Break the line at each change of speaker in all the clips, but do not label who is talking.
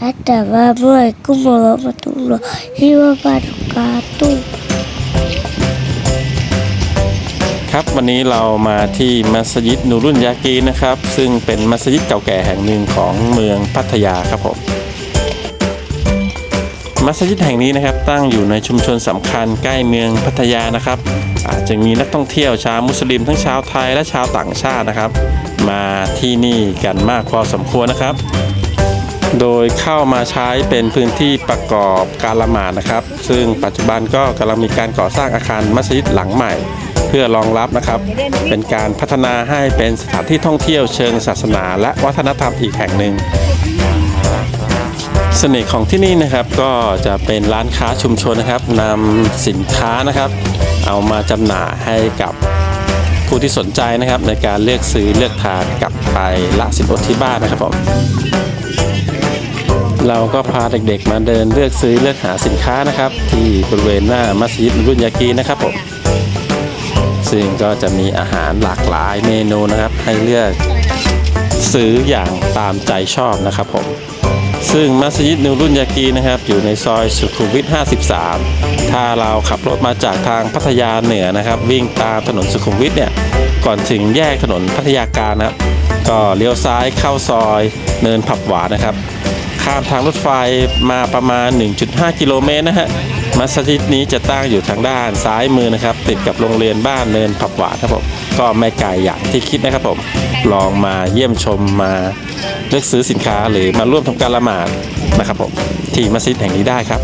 Assalamualaikum warahmatullahi wabarakatuh
ครับวันนี้เรามาที่มัสยิดนูรุนยากีนะครับ ซึ่งเป็นมัสยิดเก่าแก่แห่งหนึ่งของเมืองพัทยาครับผมมัสยิดแห่งนี้นะครับตั้งอยู่ในชุมชนสำคัญใกล้เมืองพัทยานะครับ อาจจะมีนักท่องเที่ยวชาวมุสลิมทั้งชาวไทยและชาวต่างชาตินะครับ มาที่นี่กันมากพอสมควรนะครับ โดยเข้ามาใช้เป็นพื้นที่ประกอบการละหมาดนะครับ ซึ่งปัจจุบันก็กำลังมีการก่อสร้างอาคารมัสยิดหลังใหม่ เพื่อรองรับนะครับ เป็นการพัฒนาให้เป็นสถานที่ท่องเที่ยวเชิงศาสนา และวัฒนธรรมอีกแห่งหนึ่งเสน่ห์ของที่นี่นะครับก็จะเป็นร้านค้าชุมชนนะครับนำสินค้านะครับ เอามาจำหน่ายให้กับผู้ที่สนใจนะครับในการเลือกซื้อเลือกทานกลับไปละสินอดที่บ้านนะครับผม เราก็พาเด็กๆ มาเดินเลือกซื้อเลือกหาสินค้านะครับ ที่บริเวณหน้ามัสยิดรุ่นยากีนะครับผมซึ่งก็จะมีอาหารหลากหลายเมนูนะครับ ให้เลือกซื้ออย่างตามใจชอบนะครับผมซึ่งมัสยิดนูรุ่นยากีนะครับ อยู่ในซอยสุขุมวิท 53 ถ้าเราขับรถมาจากทางพัทยาเหนือนะครับ วิ่งตามถนนสุขุมวิทเนี่ยก่อนถึงแยกถนนพัทยาการนะครับก็เลี้ยวซ้ายเข้าซอยเนินผับหวานนะครับ ข้ามทางรถไฟมาประมาณ 1.5 กิโลเมตรนะฮะมัสยิดนี้จะตั้งอยู่ทางด้านซ้ายมือนะครับ ติดกับโรงเรียนบ้านเนินผับหวานครับผมก็ไม่ไกลอย่างที่คิดนะครับผมลองมาเยี่ยมชมมาเลือกซื้อสินค้าหรือมาร่วมทำการละหมาดนะครับผมที่มัสยิดแห่งนี้ได้ครับ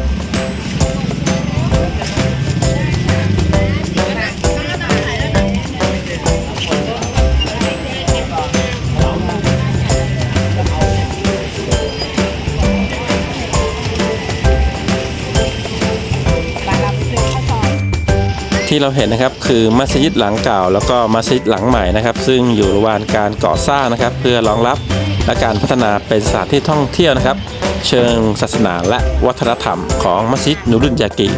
ที่เราเห็นนะครับคือมัสยิดหลังเก่า แล้วก็มัสยิดหลังใหม่นะครับ ซึ่งอยู่ระหว่างการก่อสร้างนะครับ เพื่อรองรับและการพัฒนาเป็นสถานที่ท่องเที่ยวนะครับ เชิงศาสนาและวัฒนธรรมของมัสยิดนูรุนยากี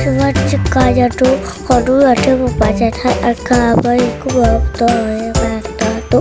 สวัสดีค่ะยาตุขอดูหน่อยที่ผมไปจะทำอากาศไปกูบอกต่อไปต่อตุ